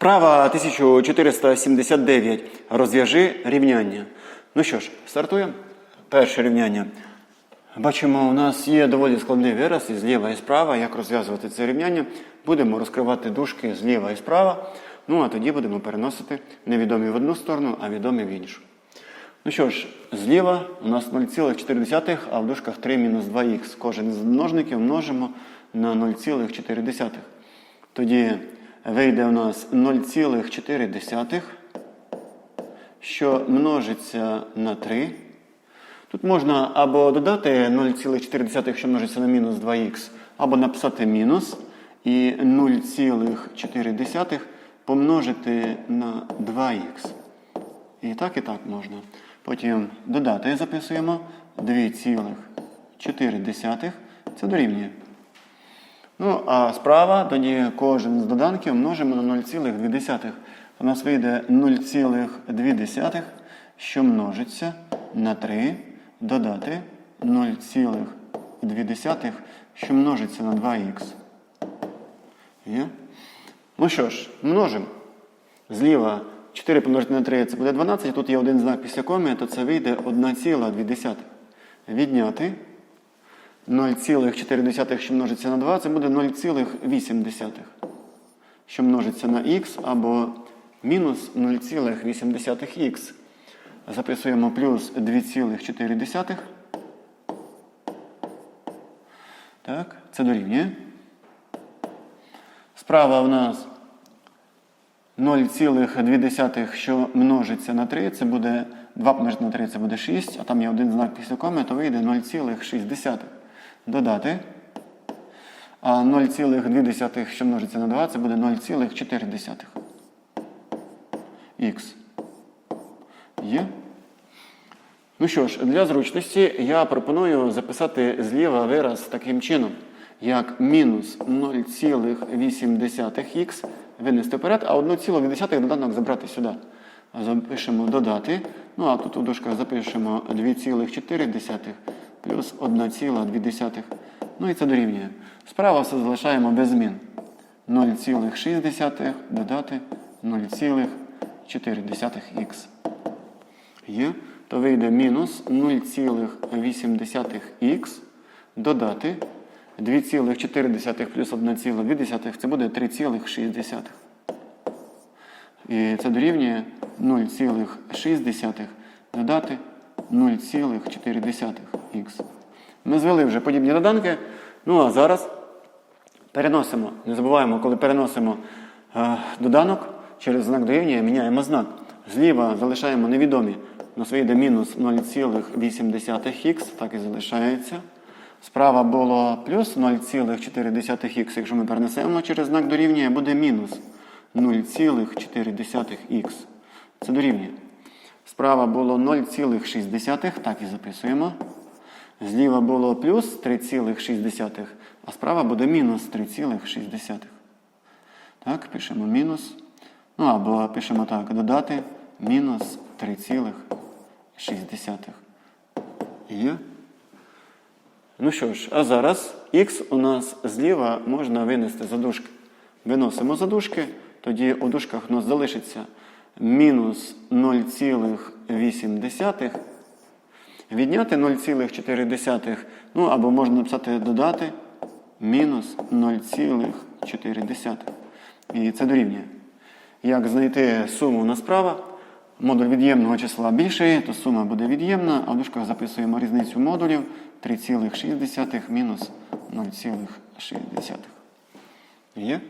Вправа 1479. Розв'яжи рівняння. Ну що ж, стартуємо. Перше рівняння. Бачимо, у нас є доволі складний вираз і зліва і справа. Як розв'язувати це рівняння? Будемо розкривати дужки зліва і справа. Ну а тоді будемо переносити невідомі в одну сторону, а відомі в іншу. Ну що ж, зліва у нас 0,4, а в дужках 3 мінус 2х. Кожен з множників множимо на 0,4. Тоді вийде у нас 0,4, що множиться на 3. Тут можна або додати 0,4, що множиться на мінус 2х, або написати мінус і 0,4 помножити на 2х. І так, і так можна. Потім додати записуємо 2,4. Це дорівнює. Ну, а справа тоді кожен з доданків множимо на 0,2. У нас вийде 0,2, що множиться на 3, додати 0,2, що множиться на 2х. Є? Ну що ж, множимо. Зліва 4 помножити на 3 це буде 12, тут є один знак після коми, то це вийде 1,2. Відняти 0,4, що множиться на 2, це буде 0,8, що множиться на х, або мінус 0,8х. Записуємо плюс 2,4. Так, це дорівнює. Справа у нас 0,2, що множиться на 3, це буде 2 помножити на 3, це буде 6, а там є один знак після коми, то вийде 0,6. Додати. А 0,2, що множиться на 2, це буде 0,4. Х. Є? Ну що ж, для зручності я пропоную записати зліва вираз таким чином, як мінус 0,8х винести вперед, а 1,2 доданок забрати сюди. Запишемо додати. Ну а тут у дужках запишемо 2,4 плюс 1,2. Ну і це дорівнює. Справа все залишаємо без змін. 0,6 додати 0,4х. Є. То вийде мінус 0,8х додати 2,4 плюс 1,2 це буде 3,6. І це дорівнює 0,6 додати 0,4х. Ми звели вже подібні доданки. Ну а зараз переносимо. Не забуваємо, коли переносимо е, доданок через знак дорівнює, міняємо знак. Зліва залишаємо невідомі. У нас вийде мінус 0,8х, так і залишається. Справа було плюс 0,4х. Якщо ми перенесемо через знак дорівнює, буде мінус 0,4х. Це дорівнює. Справа було 0,6, так і записуємо. Зліва було плюс 3,6, а справа буде мінус 3,6. Так, пишемо мінус. Ну або пишемо так, додати мінус 3,6. Є. Ну що ж, а зараз х у нас зліва можна винести за дужки. Виносимо за дужки, тоді у дужках у нас залишиться мінус 0,8. Відняти 0,4. Ну або можна написати додати мінус 0,4. І це дорівнює. Як знайти суму на справа? Модуль від'ємного числа більший, то сума буде від'ємна, а в дужках записуємо різницю модулів 3,6 мінус 0,6. Є?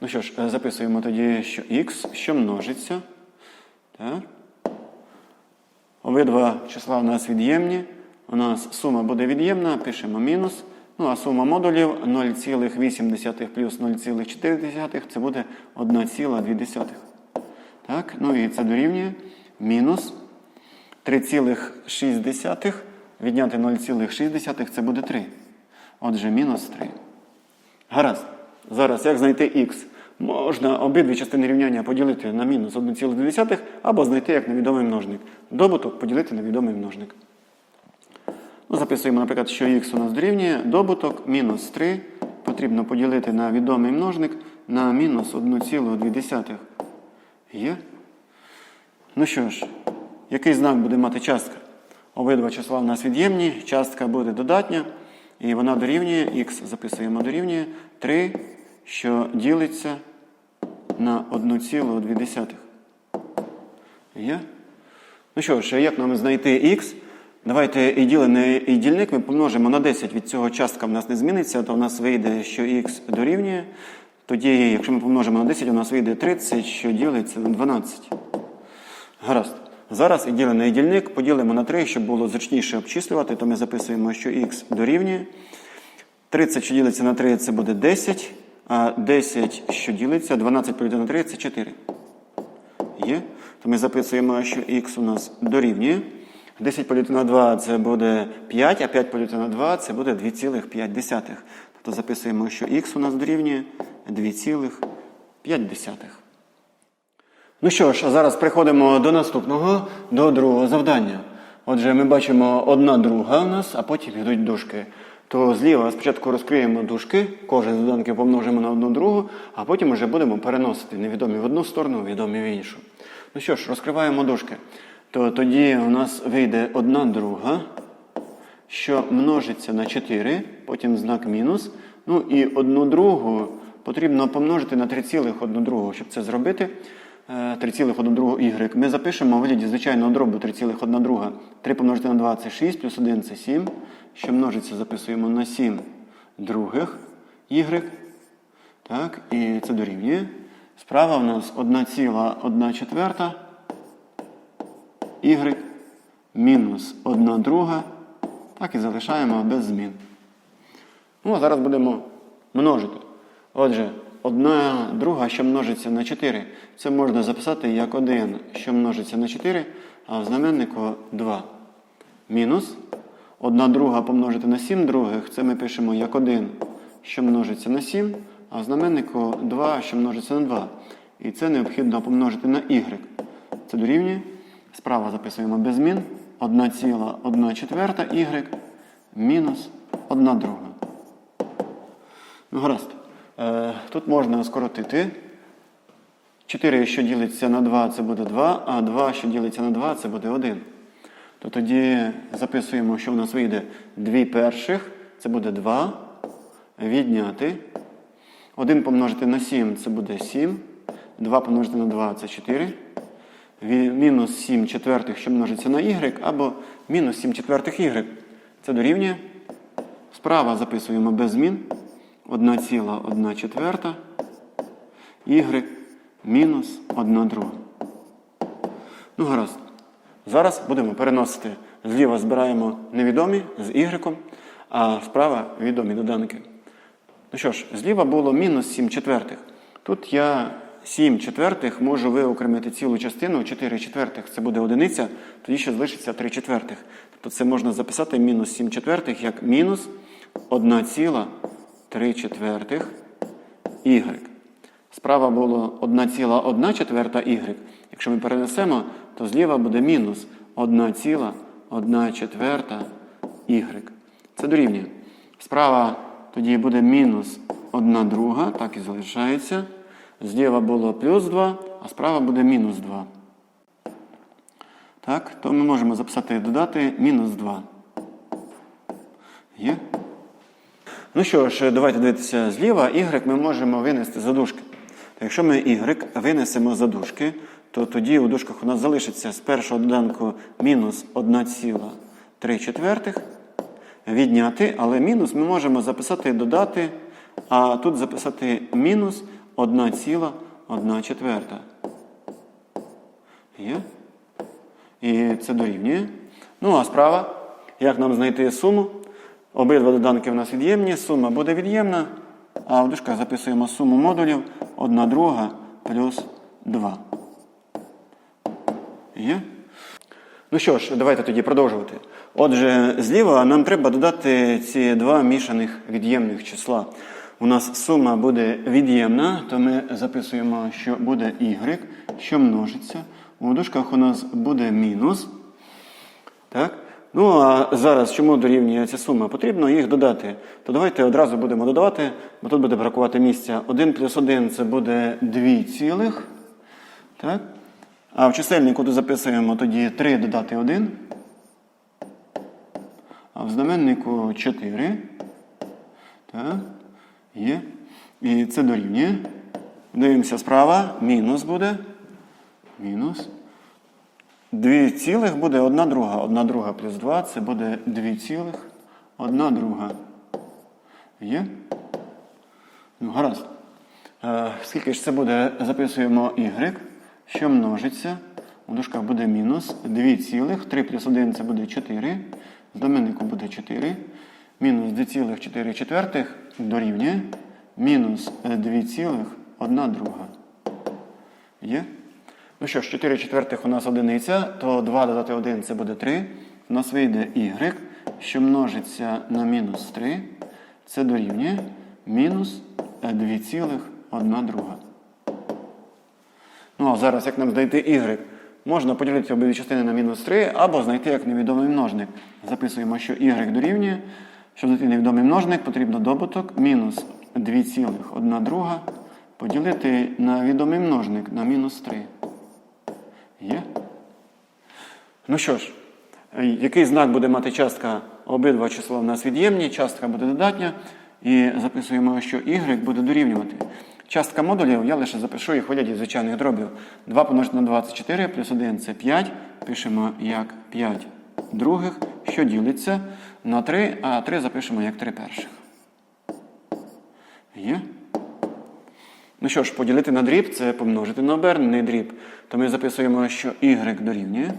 Ну що ж, записуємо тоді, що х, що множиться. Обидва числа у нас від'ємні. У нас сума буде від'ємна, пишемо мінус. Ну, а сума модулів 0,8 плюс 0,4 це буде 1,2. Так, ну і це дорівнює мінус 3,6 відняти 0,6 це буде 3. Отже, мінус 3. Гаразд. Зараз як знайти х? Можна обидві частини рівняння поділити на мінус 1,2 або знайти як невідомий множник. Добуток поділити на відомий множник. Ну, Записуємо, наприклад, що х у нас дорівнює добуток мінус 3 потрібно поділити на відомий множник на мінус 1,2. Є? Ну що ж, який знак буде мати частка? Обидва числа в нас від'ємні, частка буде додатня, і вона дорівнює, х записуємо дорівнює 3, що ділиться на 1,2. Є? Ну що ж, як нам знайти х? Давайте і ділений і дільник ми помножимо на 10. Від цього частка в нас не зміниться, то в нас вийде, що х дорівнює. Тоді, якщо ми помножимо на 10, у нас вийде 30, що ділиться на 12. Гаразд. Зараз і ділений дільник поділимо на 3, щоб було зручніше обчислювати, то ми записуємо, що х дорівнює. 30, що ділиться на 3, це буде 10, а 10, що ділиться, 12 поділити на 3 це 4. Є? То ми записуємо, що х у нас дорівнює. 10 поділити на 2 це буде 5, а 5 поділити на 2 це буде 2,5. Тобто записуємо, що х у нас дорівнює 2,5. Ну що ж, а зараз приходимо до наступного, до другого завдання. Отже, ми бачимо одна друга у нас, а потім йдуть дужки. То зліва спочатку розкриємо дужки, кожен з доданків помножимо на одну другу, а потім вже будемо переносити невідомі в одну сторону, відомі в іншу. Ну що ж, розкриваємо дужки. То тоді у нас вийде одна друга, що множиться на 4, потім знак мінус. Ну і одну другу потрібно помножити на 3,1 другу. Щоб це зробити, е, 3,1 y. Ми запишемо у вигляді звичайного дробу 3,1 друга. 3 помножити на 2 це 6, плюс 1 це 7. Що множиться, записуємо на 7 других y. Так, і це дорівнює. Справа у нас 1,1 четверта y мінус 1 друга. Так і залишаємо без змін. Ну, а зараз будемо множити. Отже, одна друга, що множиться на 4, це можна записати як 1, що множиться на 4, а в знаменнику 2. Мінус. Одна друга помножити на 7 других, це ми пишемо як 1, що множиться на 7, а в знаменнику 2, що множиться на 2. І це необхідно помножити на y. Це дорівнює. Справа записуємо без змін. 1,1 четверта y мінус 1 друга. Ну, гаразд. Е, тут можна скоротити. 4, що ділиться на 2, це буде 2, а 2, що ділиться на 2, це буде 1. То тоді записуємо, що в нас вийде 2 перших, це буде 2. Відняти. 1 помножити на 7 це буде 7. 2 помножити на 2 це 4. Мінус 7 четвертих, що множиться на y, або мінус 7 четвертих y. Це дорівнює. Справа записуємо без змін. 1,1 четверта y мінус 1 друга. Ну, гаразд. Зараз будемо переносити. Зліва збираємо невідомі з y, а справа відомі доданки. Ну що ж, зліва було мінус 7 четвертих. Тут я 7 четвертих можу виокремити цілу частину, 4 четвертих це буде одиниця, тоді ще залишиться 3 четвертих. Тобто це можна записати мінус 7 четвертих як мінус 1,3 четвертих y. Справа було 1,1 четверта y. Якщо ми перенесемо, то зліва буде мінус 1,1 четверта y. Це дорівнює. Справа тоді буде мінус 1 друга, так і залишається. Зліва було плюс 2, а справа буде мінус 2. Так, то ми можемо записати додати мінус 2. Є? Ну що ж, давайте дивитися зліва. Y ми можемо винести за дужки. То якщо ми y винесемо за дужки, то тоді у дужках у нас залишиться з першого доданку мінус 1,3 четвертих. Відняти, але мінус ми можемо записати додати, а тут записати мінус 1,1 четверта. Є? І це дорівнює. Ну, а справа, як нам знайти суму? Обидва доданки в нас від'ємні, сума буде від'ємна, а в дужках записуємо суму модулів 1 друга плюс 2. Є? Ну що ж, давайте тоді продовжувати. Отже, зліва нам треба додати ці два мішаних від'ємних числа. У нас сума буде від'ємна, то ми записуємо, що буде y, що множиться. У дужках у нас буде мінус. Так? Ну, а зараз чому дорівнює ця сума? Потрібно їх додати. То давайте одразу будемо додавати, бо тут буде бракувати місця. 1 плюс 1 це буде 2 цілих. Так? А в чисельнику тут записуємо тоді 3 додати 1. А в знаменнику 4. Так. Є. І це дорівнює. Дивимося справа. Мінус буде. Мінус. 2 цілих буде 1 друга. 1 друга плюс 2 це буде 2 цілих. 1 друга. Є? Ну, гаразд. Е, скільки ж це буде? Записуємо y, що множиться. У дужках буде мінус 2 цілих. 3 плюс 1 це буде 4. В знаменнику буде 4. Мінус 2,4 четвертих дорівнює. Мінус 2 цілих 1 друга. Є? Ну що ж, 4 четвертих у нас одиниця, то 2 додати 1 це буде 3. У нас вийде y, що множиться на мінус 3. Це дорівнює мінус 2,1 друга. Ну а зараз, як нам знайти y? Можна поділити обидві частини на мінус 3 або знайти як невідомий множник. Записуємо, що y дорівнює. Щоб знайти невідомий множник, потрібно добуток мінус 2,1 друга поділити на відомий множник на мінус 3. Є? Ну що ж, е, який знак буде мати частка? Обидва числа в нас від'ємні, частка буде додатня. І записуємо, що y буде дорівнювати. Частка модулів я лише запишу їх вигляді звичайних дробів. 2 помножити на 24 плюс 1 це 5. Пишемо як 5 других, що ділиться на 3, а 3 запишемо як 3 перших. Є? Ну що ж, поділити на дріб це помножити на обернений дріб. То ми записуємо, що y дорівнює.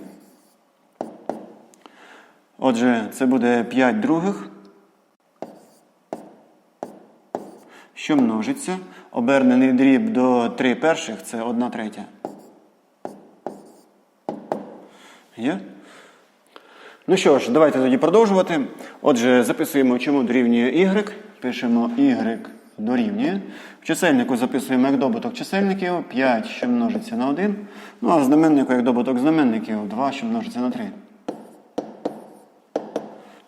Отже, це буде 5 других, що множиться. Обернений дріб до 3 перших це 1 третя. Є? Ну що ж, давайте тоді продовжувати. Отже, записуємо, чому дорівнює y. Пишемо y дорівнює. В чисельнику записуємо як добуток чисельників 5, що множиться на 1. Ну а в знаменнику як добуток знаменників 2, що множиться на 3.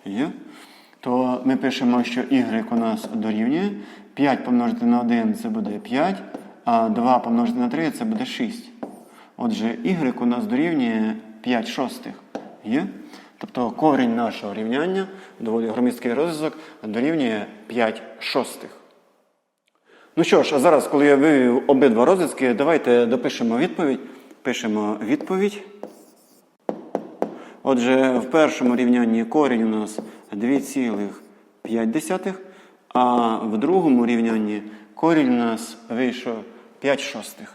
Є. То ми пишемо, що y у нас дорівнює. 5 помножити на 1 це буде 5, а 2 помножити на 3 це буде 6. Отже, y у нас дорівнює 5 шостих. Є? Тобто корінь нашого рівняння, доволі громісткий розв'язок, дорівнює 5 шостих. Ну що ж, а зараз, коли я вивів обидва розв'язки, давайте допишемо відповідь. Пишемо відповідь. Отже, в першому рівнянні корінь у нас 2,5, а в другому рівнянні корінь у нас вийшов 5 шостих.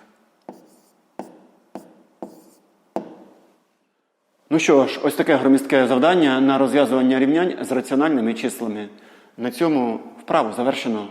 Ну що ж, ось таке громістке завдання на розв'язування рівнянь з раціональними числами. На цьому вправу завершено.